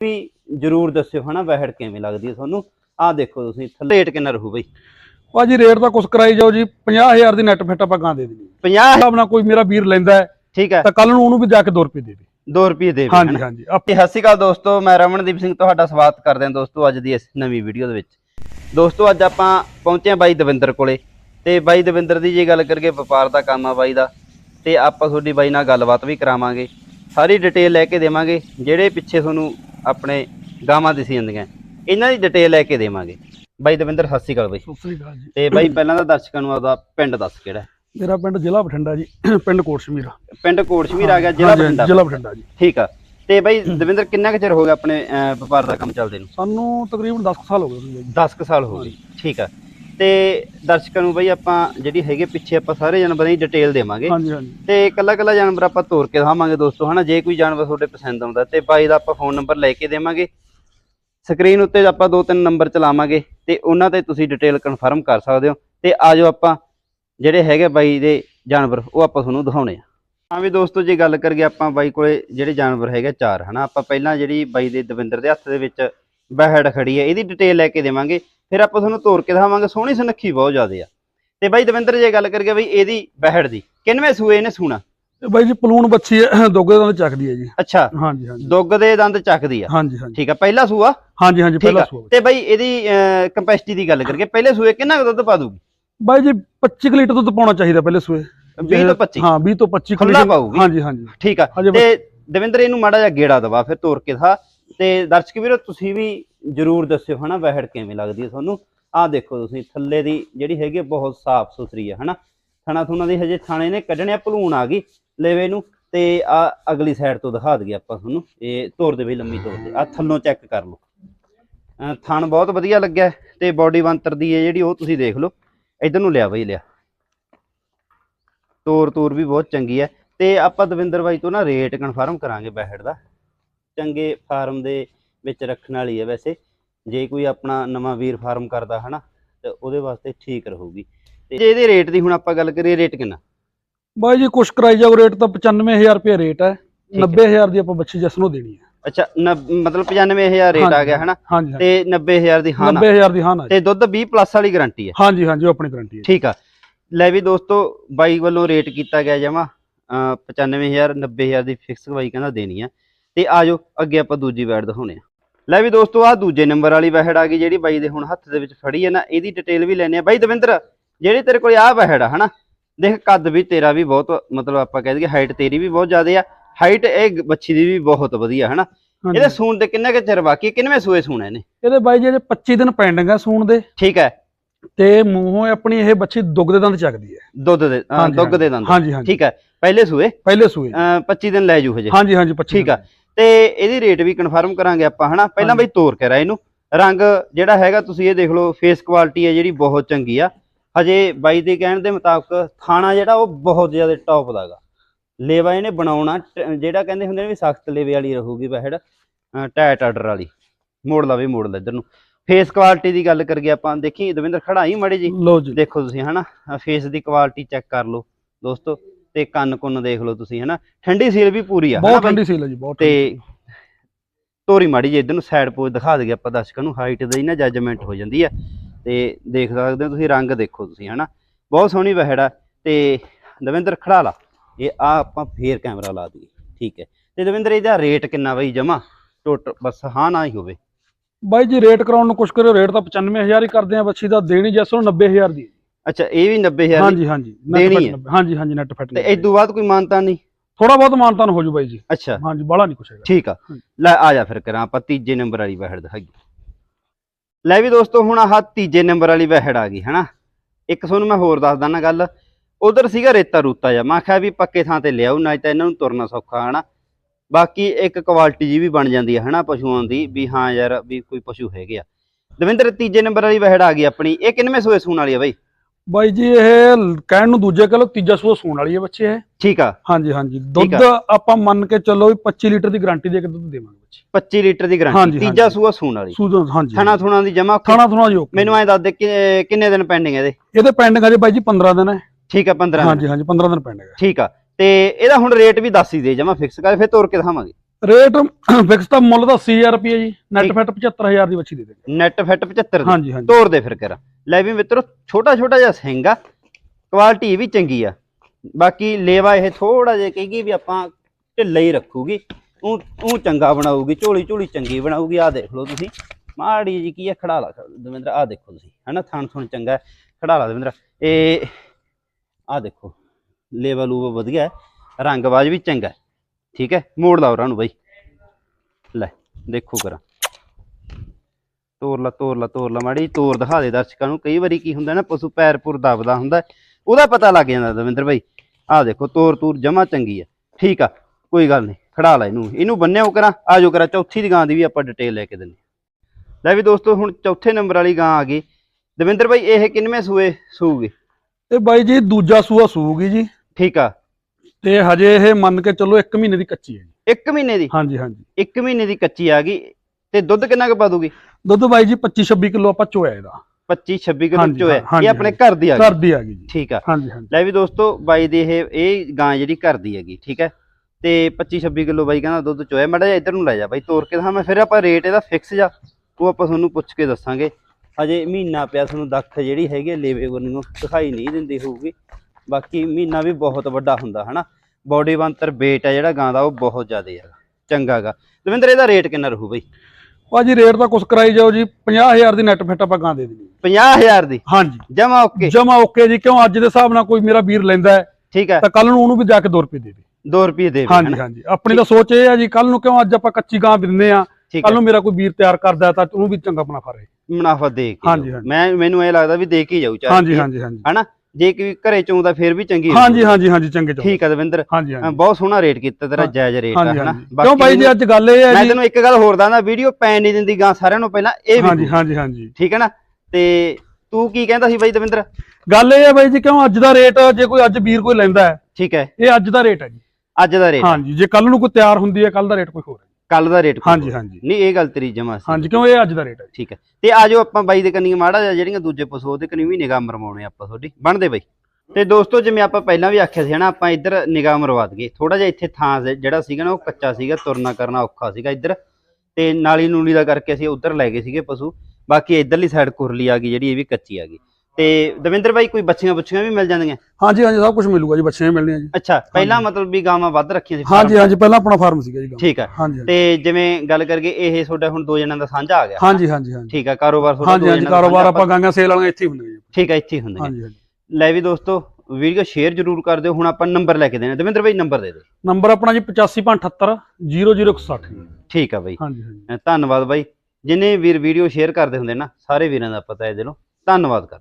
ਵੀ ਜਰੂਰ ਦੱਸਿਓ ਹਨਾ ਬਹਿੜ ਕਿਵੇਂ ਲੱਗਦੀ ਹੈ ਤੁਹਾਨੂੰ? ਆਹ ਦੇਖੋ ਤੁਸੀਂ ਥੱਲੇ ਰੇਟ ਕਿੰਨਾ ਰਹੂ ਬਈ? ਭਾਜੀ ਰੇਟ ਤਾਂ ਕੁਛ ਕਰਾਈ ਜਾਓ ਜੀ 50000 ਦੀ ਨੈਟ ਫਿੱਟ ਆਪਾਂ ਗਾਂ ਦੇ ਦੇਣੀ 50 ਹਿਸਾਬ ਨਾਲ ਕੋਈ ਮੇਰਾ ਵੀਰ ਲੈਂਦਾ ਹੈ ਠੀਕ ਹੈ। ਤਾਂ ਕੱਲ ਨੂੰ ਉਹਨੂੰ ਵੀ ਜਾ ਕੇ 2 ਰੁਪਏ ਦੇ ਦੇ। 2 ਰੁਪਏ ਦੇ ਹਾਂਜੀ ਹਾਂਜੀ ਆਪ- ਸਤਿ ਸ਼੍ਰੀ ਅਕਾਲ ਦੋਸਤੋ ਮੈਂ ਰਮਨਦੀਪ ਸਿੰਘ ਤੁਹਾਡਾ ਸਵਾਗਤ ਕਰਦੇ ਹਾਂ ਦੋਸਤੋ ਅੱਜ ਦੀ ਇਸ ਨਵੀਂ ਵੀਡੀਓ ਦੇ ਵਿੱਚ। ਦੋਸਤੋ ਅੱਜ ਆਪਾਂ ਪਹੁੰਚੇ ਬਾਈ ਦਵਿੰਦਰ ਕੋਲੇ। ਤੇ ਬਾਈ ਦਵਿੰਦਰ ਦੀ ਜੇ ਗੱਲ ਕਰੀਏ ਵਪਾਰ ਦਾ ਕੰਮ ਆ ਬਾਈ ਦਾ ਤੇ ਆਪਾਂ ਤੁਹਾਡੀ ਬਾਈ ਨਾਲ ਗੱਲਬਾਤ ਵੀ ਕਰਾਵਾਂਗੇ। ਸਾਰੀ ਡਿਟੇਲ ਲੈ ਕੇ ਦੇਵਾਂਗੇ ਜਿਹੜੇ ਪਿੱਛੇ ਤੁਹਾਨੂੰ ਆਪਣੇ ਗਾਵਾਂ ਦਿਸੀ ਜਾਂਦੀਆਂ ਇਹਨਾਂ ਦੀ ਡਿਟੇਲ ਲੈ ਕੇ ਦੇਵਾਂਗੇ। ਬਾਈ ਦਵਿੰਦਰ ਸਤਿ ਸ਼੍ਰੀ ਅਕਾਲ ਬਾਈ। ਸਤਿ ਸ੍ਰੀ ਅਕਾਲ ਜੀ। ਤੇ ਬਾਈ ਪਹਿਲਾਂ ਤਾਂ ਦਰਸ਼ਕਾਂ ਨੂੰ ਆਪਦਾ ਪਿੰਡ ਦੱਸ ਕਿਹੜਾ ਹੈ? ਮੇਰਾ ਪਿੰਡ ਜ਼ਿਲ੍ਹਾ ਬਠਿੰਡਾ ਜੀ ਪਿੰਡ ਕੋਟ ਸ਼ਮੀਰ ਪਿੰਡ ਕੋਟਸ਼ਮੀਰ ਆ ਗਿਆ ਜ਼ਿਲ੍ਹਾ ਹਾਂਜੀ, ਬਠਿੰਡਾ। ਜ਼ਿਲ੍ਹਾ ਬਠਿੰਡਾ ਜੀ। ਠੀਕ ਆ। ਤੇ ਬਾਈ ਦਵਿੰਦਰ ਕਿੰਨਾ ਕੁ ਚਿਰ ਹੋ ਗਿਆ ਆਪਣੇ ਅਹ, ਵਪਾਰ ਦਾ ਕੰਮ ਚੱਲਦੇ ਨੂੰ? ਸਾਨੂੰ ਤਕਰੀਬਨ 10 ਕੁ ਸਾਲ ਹੋ ਗਏ ਹੋਣਗੇ ਜੀ। 10 ਕੁ ਸਾਲ ਹੋ ਗਏ। ਠੀਕ ਆ। ਤੇ ਦਰਸ਼ਕਾਂ ਨੂੰ ਬਈ ਆਪਾਂ ਜਿਹੜੀ ਹੈਗੇ ਪਿੱਛੇ ਆਪਾਂ ਸਾਰੇ ਜਾਨਵਰਾਂ ਦੀ ਡਿਟੇਲ ਦੇਵਾਂਗੇ। ਹਾਂਜੀ ਹਾਂਜੀ। ਤੇ ਇਕੱਲਾ ਇਕੱਲਾ ਜਾਨਵਰ ਆਪਾਂ ਤੋਰ ਕੇ ਦਿਖਾਵਾਂਗੇ ਦੋਸਤੋ ਹਨਾ? ਜੇ ਕੋਈ ਜਾਨਵਰ ਤੁਹਾਡੇ ਪਸੰਦ ਆਉਂਦਾ ਤੇ ਬਾਈ ਦਾ ਆਪਾਂ ਫੋਨ ਨੰਬਰ ਲੈ ਕੇ ਦੇਵਾਂਗੇ। ਸਕਰੀਨ ਉੱਤੇ ਆਪਾਂ ਦੋ ਤਿੰਨ ਨੰਬਰ ਚਲਾਵਾਂਗੇ ਤੇ ਉਹਨਾਂ ਤੇ ਤੁਸੀਂ ਡਿਟੇਲ ਕਨਫਰਮ ਕਰ ਸਕਦੇ ਹੋ। ਤੇ ਆਜੋ ਆਪਾਂ ਜਿਹੜੇ ਹੈਗੇ ਬਾਈ ਦੇ ਜਾਨਵਰ ਉਹ ਆਪਾਂ ਤੁਹਾਨੂੰ ਦਿਖਾਉਣੇ ਆ। ਹਾਂ ਵੀ ਦੋਸਤੋ ਜੇ ਗੱਲ ਕਰੀਏ ਆਪਾਂ ਬਾਈ ਕੋਲੇ ਜਿਹੜੇ ਜਾਨਵਰ ਹੈਗੇ ਚਾਰ ਹਨਾ? ਆਪਾਂ ਪਹਿਲਾਂ ਜਿਹੜੀ ਬਾਈ ਦੇ ਦਵਿੰਦਰ ਦੇ ਹੱਥ ਦੇ ਵਿੱਚ ਬਹਿੜ ਖੜੀ ਹੈ ਇਹਦੀ ਡਿਟੇਲ ਲੈ ਕੇ ਦੇਵਾਂਗੇ। ਫਿਰ ਆਪਾਂ ਤੁਹਾਨੂੰ ਤੋਰ ਕੇ ਦਿਖਾਵਾਂਗੇ ਸੋਹਣੀ ਸੁਨੱਖੀ ਬਹੁਤ ਜ਼ਿਆਦੇ ਆ। ਤੇ ਬਾਈ ਦਵਿੰਦਰ ਜੇ ਗੱਲ ਕਰੀਏ ਬਈ ਇਹਦੀ ਬਹਿੜ ਦੀ ਕਿੰਨਵੇਂ ਸੂਏ ਇਹਨੇ ਸੂਣਾ? ਇਹ ਬਾਈ ਜੀ ਪਲੂਣ ਬੱਚੀ ਹੈ ਦੋਗੇ ਦਾ ਚੱਕਦੀ ਹੈ ਜੀ। ਅੱਛਾ ਹਾਂਜੀ ਹਾਂਜੀ। ਦੁੱਗ ਦੇ ਦੰਦ ਚੱਕਦੀ ਆ। ਹਾਂਜੀ ਹਾਂਜੀ। ਠੀਕ ਆ ਪਹਿਲਾ ਸੂਆ? ਹਾਂਜੀ ਹਾਂਜੀ ਪਹਿਲਾ ਸੂਆ। ਤੇ ਬਾਈ ਇਹਦੀ ਕੰਪੈਸਿਟੀ ਦੀ ਗੱਲ ਕਰੀਏ ਪਹਿਲੇ ਸੂਏ ਕਿੰਨਾ ਕੁ ਦੁੱਧ ਪਾ ਦੂਗੀ ਬਾਈ ਜੀ 25 ਕੁ ਲੀਟਰ ਦੁੱਧ ਪਾਉਣਾ ਚਾਹੀਦਾ ਪਹਿਲੇ ਸੂਏ। 20 ਤੋਂ 25 ਹਾਂ 20 ਤੋਂ 25 ਕੁ ਖੁੱਲਾ। ਪਾਊਗੀ। ਹਾਂਜੀ ਹਾਂਜੀ। ਠੀਕ ਆ ਤੇ ਦਵਿੰਦਰ ਇਹਨੂੰ ਮਾੜਾ ਜਿਹਾ ਗੇੜਾ ਦਵਾ ਫਿਰ ਤੋਰ ਕੇ ਥਾ ਤੇ ਦਰਸ਼ਕ ਵੀਰੋ ਤੁਸੀਂ ਵੀ ਜਰੂਰ ਦੱਸਿਓ, ਹਨਾ? ਬਹਿੜ ਕਿਵੇਂ ਲੱਗਦੀ ਹੈ ਤੁਹਾਨੂੰ? ਆਹ ਦੇਖੋ ਤੁਸੀਂ, ਥੱਲੇ ਦੀ ਜਿਹੜੀ ਹੈਗੀ ਬਹੁਤ ਸਾਫ਼ ਸੁਥਰੀ ਹੈ ਹਨਾ? ਥਣਾ ਥੁਣਾ ਦੀ ਹਜੇ ਥਾਣੇ ਨੇ ਕੱਢਣਿਆ, ਭਲੂਣ ਆ ਗਈ ਲੈਵੇ ਨੂੰ ਤੇ ਆ ਅਗਲੀ ਸਾਈਡ ਤੋਂ ਦਿਖਾ ਦਈਏ ਆਪਾਂ ਤੁਹਾਨੂੰ। ਇਹ ਤੋਰ ਦੇ ਵੀ ਲੰਮੀ ਤੋਰ ਦੇ। ਆ ਥੱਲੋਂ ਚੈੱਕ ਕਰ ਲਓ। ਅਹ ਥਣ ਬਹੁਤ ਵਧੀਆ ਲੱਗਿਆ ਤੇ ਬਾਡੀ ਬੰਤਰ ਦੀ ਹੈ ਜਿਹੜੀ ਉਹ ਤੁਸੀਂ ਦੇਖ ਲਓ। ਇਧਰ ਨੂੰ ਲਿਆ ਬਈ, ਲਿਆ। ਤੋਰ ਤੋਰ ਵੀ ਬਹੁਤ ਚੰਗੀ ਹੈ ਤੇ ਆਪਾਂ ਦਵਿੰਦਰ ਬਾਈ ਤੋਂ ਨਾ ਰੇਟ ਕਨਫਰਮ ਕਰਾਂਗੇ ਬੈਹੜ ਦਾ। ਚੰਗੇ ਫਾਰਮ ਦੇ ਵਿੱਚ ਰੱਖਣ ਵਾਲੀ ਹੈ ਵੈਸੇ। ਜੇ ਕੋਈ ਆਪਣਾ ਨਵਾਂ ਵੀਰ ਫਾਰਮ ਕਰਦਾ ਹਨਾ ਤੇ ਉਹਦੇ ਵਾਸਤੇ ਠੀਕ ਰਹੂਗੀ। ਤੇ ਜੇ ਇਹਦੇ ਰੇਟ ਦੀ ਹੁਣ ਆਪਾਂ ਗੱਲ ਕਰੀਏ ਰੇਟ ਕਿੰਨਾ? ਬਾਈ ਜੀ ਕੁਛ ਕਰਾਈ ਜਾਓ ਰੇਟ ਤਾਂ 95000 ਰੁਪਏ ਰੇਟ ਹੈ। ਹੈ। 90000 ਦੀ ਆਪਾਂ ਬੱਚੀ ਜਸ ਨੂੰ ਦੇਣੀ ਹੈ। ਅੱਛਾ ਮਤਲਬ 95000 ਰੇਟ ਆ ਗਿਆ ਹਨਾ? ਤੇ 90000 ਦੀ ਹਾਂ ਨਾ 90000 ਦੀ ਹਾਂ। ਤੇ ਦੁੱਧ 20 ਪਲੱਸ ਵਾਲੀ ਗਾਰੰਟੀ ਹੈ। ਹਾਂਜੀ ਹਾਂਜੀ ਉਹ ਆਪਣੀ ਗਾਰੰਟੀ ਹੈ। ਠੀਕ ਆ। ਲੈ ਵੀ ਦੋਸਤੋ ਬਾਈ ਵੱਲੋਂ ਰੇਟ ਕੀਤਾ ਗਿਆ ਜਮਾ। 95000 90000 ਦੀ ਫਿਕਸ ਬਾਈ ਕਹਿੰਦਾ ਦੇਣੀ ਆ ਤੇ ਆਜੋ ਅੱਗੇ ਆਪਾਂ ਦੂਜੀ ਵੈੜ ਦਿਖਾਉਣੇ ਆ ਲੈ ਵੀ ਦੋਸਤੋ ਆ ਦੂਜੇ ਨੰਬਰ ਵਾਲੀ ਵੈੜ ਆ ਗਈ ਜਿਹੜੀ ਬਾਈ ਦੇ ਹੁਣ ਹੱਥ ਦੇ ਵਿੱਚ ਫੜੀ ਹੈ ਨਾ ਇਹਦੀ ਡਿਟੇਲ ਵੀ ਲੈਣੇ ਆ ਬਾਈ ਦਵਿੰਦਰ ਜਿਹੜੀ ਤੇਰੇ ਕੋਲ ਆ ਵੈੜ ਆ ਹਨਾ? ਦੇਖ ਕੱਦ ਵੀ ਤੇਰਾ ਵੀ ਬਹੁਤ ਮਤਲਬ ਆਪਾਂ ਕਹਿ ਦਈਏ ਹਾਈਟ ਤੇਰੀ ਵੀ ਬਹੁਤ ਜ਼ਿਆਦਾ ਆ। ਹਾਈਟ ਇਹ ਬੱਚੀ ਦੀ ਵੀ ਬਹੁਤ ਵਧੀਆ ਹਨਾ। ਇਹਦੇ ਸੂਣ ਤੇ ਕਿੰਨੇ ਕੁ ਚਿਰ ਬਾਕੀ? ਕਿੰਨਵੇਂ ਸੂਏ ਸੂਣਾ ਇਹਨੇ ਇਹਦੇ ਬਾਈ ਜੀ ਅਜੇ 25 ਦਿਨ ਪੈਂਡਿੰਗ ਹੈ ਸੂਣ ਦੇ। ਠੀਕ ਹੈ। ਤੇ ਮੂੰਹੋਂ ਆਪਣੀ ਇਹ ਬੱਚੀ ਦੁੱਧ ਦੇ ਦੰਦ ਚੱਕਦੀ ਹੈ। ਦੁੱਧ ਦੇ ਦੁੱਧ ਦੇ ਦੰਦ। ਹਾਂਜੀ ਹਾਂਜੀ। ਠੀਕ ਹੈ। ਪਹਿਲੇ ਸੂਏ? ਪਹਿਲੇ ਸੂਏ। ਅਹ, 25 ਦਿਨ ਲੈ ਜੂ ਹਜੇ। ਹਾਂਜੀ ਹਾਂਜੀ 25 ਠੀਕ ਆ। ਤੇ ਇਹਦੀ ਰੇਟ ਵੀ ਕਨਫਰਮ ਕਰਾਂਗੇ ਆਪਾਂ ਹਨਾ? ਪਹਿਲਾਂ। ਬਈ ਤੋਰ ਕੇ ਰਾ ਇਹਨੂੰ। ਰੰਗ ਜਿਹੜਾ ਹੈਗਾ ਤੁਸੀਂ ਇਹ ਦੇਖ ਲਓ ਫੇਸ ਕੁਆਲਿਟੀ ਹੈ ਜਿਹੜੀ ਬਹੁਤ ਚੰਗੀ ਆ। ਹਜੇ ਬਾਈ ਦੇ ਕਹਿਣ ਦੇ ਮੁਤਾਬਕ ਥਾਣਾ ਜਿਹੜਾ ਉਹ ਬਹੁਤ ਜ਼ਿਆਦਾ ਟੌਪ ਦਾਗਾ ਲੇਵਾ ਇਹਨੇ ਬਣਾਉਣਾ ਜਿਹੜਾ ਕਹਿੰਦੇ ਹੁੰਦੇ ਨੇ ਵੀ ਸਖਤ ਲੇਵੇ ਵਾਲੀ ਰਹੂਗੀ ਬਹਿੜ ਟੈਟ ਆਰਡਰ ਵਾਲੀ। ਮੋੜ ਲਵੇ ਮੋੜ ਲੈ ਇੱਧਰ ਨੂੰ। ਫੇਸ ਕੁਆਲਿਟੀ ਦੀ ਗੱਲ ਕਰੀਏ ਆਪਾਂ ਦੇਖੀ ਦਵਿੰਦਰ ਖੜਾਈ ਮੜੇ ਜੀ ਲੋ ਜੀ। ਦੇਖੋ ਤੁਸੀਂ ਹਨਾ? ਫੇਸ ਦੀ ਕੁਆਲਿਟੀ ਚੈੱਕ ਕਰ ਲਓ ਦੋਸਤੋ। ਤੇ ਕੰਨ ਕੁੰਨ ਦੇਖ ਲਓ ਤੁਸੀਂ ਹਨਾ? ਠੰਡੀ ਸੀਲ ਵੀ ਪੂਰੀ ਆ ਬਹੁਤ? ਠੰਡੀ ਸੀਲ ਹੈ ਜੀ ਬਹੁਤ ਤੇ ਤੋਰੀ ਮਾੜੀ ਜੀ ਇਧਰ ਨੂੰ ਸਾਈਡ ਪੋਜ ਦਿਖਾ ਦਈਏ ਆਪਾਂ ਦਰਸ਼ਕਾਂ ਨੂੰ ਹਾਈਟ ਦਾ ਹੀ ਨਾ ਜੱਜਮੈਂਟ ਹੋ ਜਾਂਦੀ ਆ। ਤੇ ਦੇਖ ਸਕਦੇ ਹੋ ਤੁਸੀਂ ਰੰਗ ਦੇਖੋ ਤੁਸੀਂ ਹਨਾ? ਬਹੁਤ ਸੋਹਣੀ ਵਹਿੜਾ ਤੇ ਦਵਿੰਦਰ ਖੜਾ ਲਾ। ਇਹ ਆ ਆਪਾਂ ਫੇਰ ਕੈਮਰਾ ਲਾ ਦਈਏ ਠੀਕ ਹੈ? ਤੇ ਦਵਿੰਦਰ ਇਹਦਾ ਰੇਟ ਕਿੰਨਾ ਬਈ ਜਮਾ? ਟੋਟਲ ਬਸ ਹਾਂ ਨਾ ਹੀ ਹੋਵੇ। ਬਾਈ ਜੀ ਰੇਟ ਕਰਾਉਣ ਨੂੰ ਕੁਛ ਕਰਿਓ ਰੇਟ ਤਾਂ 95000 ਹੀ ਕਰਦੇ ਆ ਬੱਚੀ ਦਾ ਦੇਣੀ ਜਸ ਨੂੰ 90000 ਦੀ। ਅੱਛਾ ਇਹ ਵੀ 90000 ਦੀ ਹਾਂਜੀ ਹਾਂਜੀ। ਦੇਣੀ fit ਹੈ। 90 ਹਾਂਜੀ ਹਾਂਜੀ ਨੈਟ ਫਿੱਟ ਤੇ ਇਸ ਤੋਂ ਬਾਅਦ ਕੋਈ ਮਾਨਤਾ ਨਹੀਂ? ਥੋੜਾ ਬਹੁਤ ਮਾਨਤਾਨ ਹੋ ਜੂ ਬਾਈ ਜੀ। ਅੱਛਾ। ਹਾਂਜੀ ਬਾਹਲਾ ਨਹੀਂ ਕੁਛ ਹੈਗਾ। ਠੀਕ ਆ। ਲੈ ਆ ਜਾ ਫਿਰ ਕਰਾਂ ਆਪਾਂ ਤੀਜੇ ਨੰਬਰ ਵਾਲੀ ਵਹਿੜ ਦਿਖਾਈਏ ਲੈ ਵੀ ਦੋਸਤੋ ਹੁਣ ਆਹ ਤੀਜੇ ਨੰਬਰ ਵਾਲੀ ਵਹਿੜ ਆ ਗਈ ਹਨਾ? ਇੱਕ ਤੁਹਾਨੂੰ ਮੈਂ ਹੋਰ ਦੱਸਦਾ ਨਾ ਗੱਲ। ਉਧਰ ਸੀਗਾ ਰੇਤਾ ਰੂਤਾ ਜਾ ਮੈਂ ਕਿਹਾ ਵੀ ਪੱਕੇ ਥਾਂ ਤੇ ਲਿਆਉ ਨਾ ਤਾਂ ਇਹਨਾਂ ਨੂੰ ਤੁਰਨਾ ਸੌਖਾ ਹਨਾ? ਬਾਕੀ ਇੱਕ ਕੁਆਲਿਟੀ ਜੀ ਵੀ ਬਣ ਜਾਂਦੀ ਹੈ ਹਨਾ ਪਸ਼ੂਆਂ ਦੀ ਵੀ ਹਾਂ ਯਾਰ ਵੀ ਕੋਈ ਪਸ਼ੂ ਹੈਗੇ ਆ। ਦਵਿੰਦਰ ਤੀਜੇ ਨੰਬਰ ਵਾਲੀ ਵਹਿੜ ਆ ਗਈ ਆਪਣੀ। ਇਹ ਕਿੰਨਵੇਂ ਸੂਏ ਸੂਣ ਵਾਲੀ ਆ ਬਾਈ? ਬਾਈ ਜੀ ਇਹ ਕਹਿਣ ਨੂੰ ਦੂਜੇ ਕਿਲੋ ਤੀਜਾ ਸੂਆ ਸੂਣ ਵਾਲੀ ਹੈ ਬੱਚੇ ਇਹ। ਠੀਕ ਆ। ਹਾਂਜੀ ਹਾਂਜੀ। ਦੁੱਧ। ਆਪਾਂ ਮੰਨ ਕੇ ਚੱਲੋ ਵੀ 25 ਲੀਟਰ ਦੀ ਗਾਰੰਟੀ ਦੇ ਕੇ ਦੁੱਧ ਦੇਵਾਂਗੇ ਬੱਚੇ। 25 ਲੀਟਰ ਦੀ ਗਾਰੰਟੀ। ਹਾਂਜੀ, ਤੀਜਾ ਹਾਂਜੀ। ਸੂਆ ਸੂਣ ਵਾਲੀ। ਸੂਦ ਹਾਂਜੀ। ਥਣਾ ਥੁਣਾ ਦੀ ਜਮਾ ਖਾਣਾ ਥੋਣਾ ਜੀ। ਮੈਨੂੰ ਐ ਦੱਸ ਦੇ ਕਿੰਨੇ ਦਿਨ ਪੈਂਡਿੰਗ ਇਹਦੇ? ਇਹਦੇ ਪੈਂਡਿੰਗ ਅਜੇ ਬਾਈ ਜੀ 15 ਦਿਨ ਹੈ। ਠੀਕ ਆ 15 ਦਿਨ। ਹਾਂਜੀ ਹਾਂਜੀ 15 ਦਿਨ ਪੈਂਡਿੰਗ ਹੈ। ਠੀਕ ਆ। ਤੇ ਇਹਦਾ ਹੁਣ ਰੇਟ ਵੀ ਦੱਸ ਹੀ ਦੇ ਜਮਾ ਫਿਕਸ ਕਰ ਫਿਰ ਤੋਰ ਕੇ ਦਿਖਾਵਾਂਗੇ। ਰੇਟ ਫਿਕਸ ਤਾਂ ਮੁੱਲ ਦਾ 80000 ਰੁਪਏ ਜੀ। ਨੈਟ। ਫਿੱਟ 75000 ਦੀ ਬੱਚੀ ਦੇ ਦੇਗੇ। ਨੈਟ ਫਿੱਟ 75 ਦੀ। ਹਾਂਜੀ ਹਾਂਜੀ। ਤੋਰ ਦੇ ਫਿਰ ਕਰ। ਲੈ ਵੀ ਮਿੱਤਰੋ ਛੋਟਾ ਛੋਟਾ ਜਿਹਾ ਸਿੰਗ ਆ ਕੁਆਲਿਟੀ ਵੀ ਚੰਗੀ ਆ। ਬਾਕੀ ਲੇਵਾ ਇਹ ਥੋੜਾ ਜਿਹਾ ਕਹੀਏ ਵੀ ਆਪਾਂ ਢਿੱਲਾ ਹੀ ਰੱਖੂਗੀ ਉਹ ਉਹ ਚੰਗਾ ਬਣਾਊਗੀ ਝੋਲੀ ਝੋਲੀ ਚੰਗੀ ਬਣਾਊਗੀ ਆ ਦੇਖ ਲਓ ਤੁਸੀਂ। ਮਾੜੀ ਜੀ ਕੀ ਆ ਖੜਾ ਲਾ ਦਵਿੰਦਰ ਆ ਦੇਖੋ ਤੁਸੀਂ ਹਨਾ ਥਣ ਥਣ ਚੰਗਾ ਹੈ, ਖੜਾ ਲਾ ਦਵਿੰਦਰ ਇਹ ਆ ਦੇਖੋ ਲੇਵਾ ਲੂਵਾ ਵਧੀਆ ਰੰਗਬਾਜ ਵੀ ਚੰਗਾ ਠੀਕ ਹੈ ਮੋੜ ਲਾ ਉਹਨਾਂ ਨੂੰ ਬਾਈ। ਲੈ ਦੇਖੋ ਕਰਾਂ। ਤੋਰ ਲਾ ਤੋਰ ਲਾ ਤੋਰ ਲਾ ਮਾੜੀ ਤੋਰ ਦਿਖਾ ਦੇ ਦਰਸ਼ਕਾਂ ਨੂੰ। ਕਈ ਵਾਰੀ ਕੀ ਹੁੰਦਾ ਨਾ ਪਸ਼ੂ ਪੈਰ ਪੁਰ ਦਬਦਾ ਹੁੰਦਾ ਉਹਦਾ ਪਤਾ ਲੱਗ ਜਾਂਦਾ ਦਵਿੰਦਰ ਭਾਈ ਆਹ ਦੇਖੋ ਤੋਰ ਤੂਰ ਜਮਾ ਚੰਗੀ ਆ। ਠੀਕ ਆ ਕੋਈ ਗੱਲ ਨਹੀਂ ਖੜਾ ਲਾ ਇਹਨੂੰ। ਇਹਨੂੰ ਬੰਨਿਓ ਕਰਾਂ ਆਜੋ ਕਰਾਂ ਚੌਥੀ ਦੀ ਗਾਂ ਦੀ ਵੀ ਆਪਾਂ ਡਿਟੇਲ ਲੈ ਕੇ ਹਾਂ। ਲੈ ਵੀ ਦੋਸਤੋ ਹੁਣ ਚੌਥੇ ਨੰਬਰ ਵਾਲੀ ਗਾਂ ਆ ਗਈ। ਦਵਿੰਦਰ ਭਾਈ ਇਹ ਕਿੰਨਵੇਂ ਸੂਏ ਸੂਗੀ ਇਹ ਬਾਈ ਜੀ ਦੂਜਾ ਸੂਆ ਸੂਗੀ ਜੀ। ਠੀਕ ਆ। ਤੇ ਹਜੇ ਇਹ ਮੰਨ ਕੇ ਚੱਲੋ 1 ਮਹੀਨੇ ਦੀ ਕੱਚੀ ਹੈ ਜੀ। ਇੱਕ ਮਹੀਨੇ ਦੀ? ਹਾਂਜੀ ਹਾਂਜੀ। ਇੱਕ ਮਹੀਨੇ ਦੀ ਕੱਚੀ ਆ ਗਈ। ਤੇ ਦੁੱਧ ਕਿੰਨਾ ਕੁ ਪਾ ਦੂਗੀ? ਦੁੱਧ ਬਾਈ ਜੀ 25 26 ਕਿਲੋ ਆਪਾਂ ਚੋਇਆ ਇਹਦਾ। 25 26 ਕਿਲੋ ਚੋਇਆ। ਇਹ ਆਪਣੇ। ਘਰ ਦੀ ਆ ਗਈ। ਘਰ ਦੀ ਆ ਗਈ ਜੀ। ਠੀਕ ਆ। ਹਾਂਜੀ ਹਾਂਜੀ। ਲੈ ਵੀ ਦੋਸਤੋ ਬਾਈ ਦੇ ਇਹ ਇਹ ਗਾਂ ਜਿਹੜੀ ਘਰ ਦੀ ਹੈਗੀ ਠੀਕ ਹੈ ਤੇ 25 26 ਕਿਲੋ ਬਾਈ ਕਹਿੰਦਾ ਦੁੱਧ ਚੋਇਆ। ਮੜਾ ਜਾ ਇੱਧਰ ਨੂੰ ਲੈ ਜਾ ਬਾਈ ਤੋਰ ਕੇ ਦਿਖਾ। ਮੈਂ ਫਿਰ ਆਪਾਂ ਰੇਟ ਇਹਦਾ ਫਿਕਸ ਜਾ। ਉਹ ਆਪਾਂ ਤੁਹਾਨੂੰ ਪੁੱਛ ਕੇ ਦੱਸਾਂਗੇ। ਅਜੇ ਮਹੀਨਾ ਪਿਆ ਤੁਹਾਨੂੰ ਦੱਖ ਜਿਹੜੀ ਹੈਗੀ ਲੇਵੇ ਵਰਨੀਓ ਦਿਖਾਈ ਨਹੀਂ ਦਿੰਦੀ ਹੋਊਗੀ। ਬਾਕੀ ਮਹੀਨਾ ਵੀ ਬਹੁਤ ਵੱਡਾ ਹੁੰਦਾ ਹਨਾ। ਬੋਡੀ ਬੰਤਰ weight ਆ ਜਿਹੜਾ ਗਾਂ ਦਾ ਉਹ ਬਹੁਤ ਜ਼ਿਆਦਾ ਹੈਗਾ। ਚੰਗਾਗਾ ਦਵਿੰਦਰ ਇਹਦਾ ਰੇਟ ਕਿੰਨਾ ਰਹੂ ਬਾਈ? ਭਾਜੀ ਰੇਟ ਤਾਂ ਕੁਛ ਕਰਾਈ ਜਾਓ ਜੀ 50000 ਦੀ ਨੈਟ ਫਿੱਟ ਆਪਾਂ ਗਾਂ ਦੇ ਦੇਣੀ 50000 ਦੀ? ਹਾਂਜੀ। ਜਮਾ ਓਕੇ। ਜਮਾ ਓਕੇ ਜੀ ਕਿਉਂ ਅੱਜ ਦੇ ਹਿਸਾਬ ਨਾਲ ਕੋਈ ਮੇਰਾ ਵੀਰ ਲੈਂਦਾ ਹੈ ਠੀਕ ਹੈ। ਤਾਂ ਕੱਲ ਨੂੰ ਉਹਨੂੰ ਵੀ ਜਾ ਕੇ 2 ਰੁਪਏ ਦੇ ਦੇ। 2 ਰੁਪਏ ਦੇ ਹਾਂਜੀ ਹਾਂਜੀ। ਆਪਣੀ ਤਾਂ ਸੋਚ ਇਹ ਹੈ ਜੀ ਕੱਲ ਨੂੰ ਕਿਉਂ ਅੱਜ ਆਪਾਂ ਕੱਚੀ ਗਾਂ ਦਿੰਦੇ ਆ ਕੱਲ ਨੂੰ ਮੇਰਾ ਕੋਈ ਵੀਰ ਤਿਆਰ ਕਰਦਾ ਤਾਂ ਉਹਨੂੰ ਵੀ ਚੰਗਾ ਮੁਨਾਫਾ ਰਹੇ। ਮੁਨਾਫਾ ਦੇ ਕੇ। ਮੈਂ ਮੈਨੂੰ ਇਹ ਲੱਗਦਾ ਵੀ ਦੇ ਕੇ ਜਾਊ ਚਾਹੇ ਹਾਂਜੀ ਹਾਂਜੀ ਹਾਂਜੀ। ਹਨਾ ਜੇ ਕੋਈ ਘਰੇ ਚੋਂਦਾ ਫਿਰ ਵੀ ਚੰਗੀ ਹਾਂਜੀ। ਹਾਂਜੀ ਹਾਂਜੀ ਚੰਗੇ ਚੰਗੇ ਠੀਕ ਆ ਦਵਿੰਦਰ। ਹਾਂਜੀ ਅ, ਹਾਂਜੀ ਬਹੁਤ ਸੋਹਣਾ ਰੇਟ ਕੀਤਾ ਤੇਰਾ ਜਾਇਜ਼ ਰੇਟ ਆ ਹਨਾ? ਕਿਉਂ ਬਾਈ ਜੀ ਅੱਜ ਗੱਲ ਇਹ ਹੈ ਮੈਂ ਤੈਨੂੰ ਇੱਕ ਗੱਲ ਹੋਰ ਦੱਸਦਾ ਵੀਡੀਓ ਪੈਣ ਨਹੀਂ ਦਿੰਦੀ ਗਾਂ ਸਾਰਿਆਂ ਨੂੰ ਪਹਿਲਾਂ ਇਹ ਹਾਂਜੀ ਹਾਂਜੀ ਹਾਂਜੀ। ਠੀਕ ਹੈ ਨਾ? ਤੇ ਤੂੰ ਕੀ ਕਹਿੰਦਾ ਸੀ ਬਾਈ ਦਵਿੰਦਰ? ਗੱਲ ਇਹ ਹੈ ਬਾਈ ਜੀ ਕਿਉਂ ਅੱਜ ਦਾ ਰੇਟ ਜੇ ਕੋਈ ਅੱਜ ਵੀਰ ਕੋਈ ਲੈਂਦਾ ਹੈ ਠੀਕ ਹੈ। ਇਹ ਅੱਜ ਦਾ ਰੇਟ ਹੈ ਜੀ। ਅੱਜ ਦਾ ਰੇਟ ਹਾਂਜੀ ਜੇ ਕੱਲ ਨੂੰ ਕੋਈ ਤਿਆਰ ਹੁੰਦੀ ਹੈ ਕੱਲ ਦਾ ਰੇਟ ਕੋਈ ਹੋਰ ਹੈ। ਕੱਲ ਦਾ ਰੇਟ ਹਾਂਜੀ ਹਾਂਜੀ। ਨਹੀਂ ਇਹ ਗੱਲ ਤੇਰੀ ਜਮਾ ਸੀ ਹਾਂਜੀ ਕਿਉਂ ਇਹ ਅੱਜ ਦਾ ਰੇਟ ਹੈ। ਠੀਕ ਹੈ। ਤੇ ਆਜੋ ਆਪਾਂ ਬਾਈ ਦੇ ਕੰਨੀ ਮਾੜਾ ਜਿਹਾ ਜਿਹੜੀਆਂ ਦੂਜੇ ਪਸ਼ੂ ਉਹਦੇ ਕੰਨੀ ਵੀ ਨਿਗਾਹ ਮਰਵਾਉਣੇ ਆਪਾਂ ਤੁਹਾਡੀ। ਬਣਦੇ ਬਾਈ। ਤੇ ਦੋਸਤੋ ਜਿਵੇਂ ਆਪਾਂ ਪਹਿਲਾਂ ਵੀ ਆਖਿਆ ਸੀ ਹਨਾ ਆਪਾਂ ਇੱਧਰ ਨਿਗਾਹ ਮਰਵਾ ਦਈਏ। ਥੋੜਾ ਜਿਹਾ ਇੱਥੇ ਥਾਂ ਜਿਹੜਾ ਸੀਗਾ ਨਾ ਉਹ ਕੱਚਾ ਸੀਗਾ ਤੁਰਨਾ ਕਰਨਾ ਔਖਾ ਸੀਗਾ ਇੱਧਰ। ਤੇ ਨਾਲੀ ਨੂਲੀ ਦਾ ਕਰਕੇ ਅਸੀਂ ਉੱਧਰ ਲੈ ਗਏ ਸੀਗੇ ਪਸ਼ੂ। ਬਾਕੀ ਇੱਧਰਲੀ ਸਾਈਡ ਕੁਰਲੀ ਆ ਗਈ ਜਿਹੜੀ ਇਹ ਵੀ ਕੱਚੀ ਆ ਗਈ। ਤੇ ਦਵਿੰਦਰ ਬਾਈ ਕੋਈ ਬੱਚੀਆਂ ਬੁੱਚੀਆਂ ਵੀ ਮਿਲ ਜਾਂਦੀਆਂ? ਹਾਂਜੀ ਹਾਂਜੀ ਸਭ ਕੁਝ ਮਿਲੂਗਾ ਜੀ ਬੱਚੇ ਮਿਲਣੇ ਆ ਜੀ। ਅੱਛਾ ਪਹਿਲਾਂ ਮਤਲਬ ਵੀ ਗਾਵਾਂ ਵੱਧ ਰੱਖੀਆਂ ਸੀ? ਹਾਂਜੀ? ਹਾਂਜੀ ਪਹਿਲਾਂ ਆਪਣਾ ਫਾਰਮ ਸੀਗਾ ਜੀ। ਠੀਕ ਹੈ ਹਾਂਜੀ। ਤੇ ਜਿਵੇਂ ਗੱਲ ਕਰਕੇ ਇਹ ਤੁਹਾਡਾ ਹੁਣ ਦੋ ਜਣਾਂ ਦਾ ਸਾਂਝਾ ਆ ਗਿਆ। ਹਾਂਜੀ ਹਾਂਜੀ ਹਾਂਜੀ। ਠੀਕ ਹੈ ਕਾਰੋਬਾਰ ਤੁਹਾਡਾ ਹਾਂਜੀ ਹਾਂਜੀ ਕਾਰੋਬਾਰ ਆਪਾਂ ਗਾਂਗਾ ਸੇਲ ਵਾਲੀਆਂ ਇੱਥੇ ਹੀ ਹੁੰਦੀਆਂ ਜੀ। ਠੀਕ ਹੈ ਇੱਥੇ ਹੀ ਹੁੰਦੇ ਹਾਂਜੀ ਹਾਂਜੀ। ਲੈ ਵੀ ਦੋਸਤੋ ਵੀਡੀਓ ਸ਼ੇਅਰ ਜ਼ਰੂਰ ਕਰ ਦਿਓ। ਹੁਣ ਆਪਾਂ ਨੰਬਰ ਲੈ ਕੇ ਦੇਣਾ। ਦਵਿੰਦਰ ਭਾਈ ਨੰਬਰ ਦੇ ਦਿਓ। ਨੰਬਰ ਆਪਣਾ ਜੀ 8578 00160 ਠੀਕ ਆ ਬਾਈ। ਹਾਂਜੀ ਧੰਨਵਾਦ ਬਾਈ। ਜਿੰਨੇ ਵੀਰ ਵੀਡੀਓ ਸ਼ੇਅਰ ਕਰਦੇ ਹੁੰਦੇ ਨਾ ਸਾਰੇ ਵੀਰਾਂ ਦਾ ਪਤਾ ਹੈ ਦਿਲੋਂ। ਧੰਨਵਾਦ ਕਰ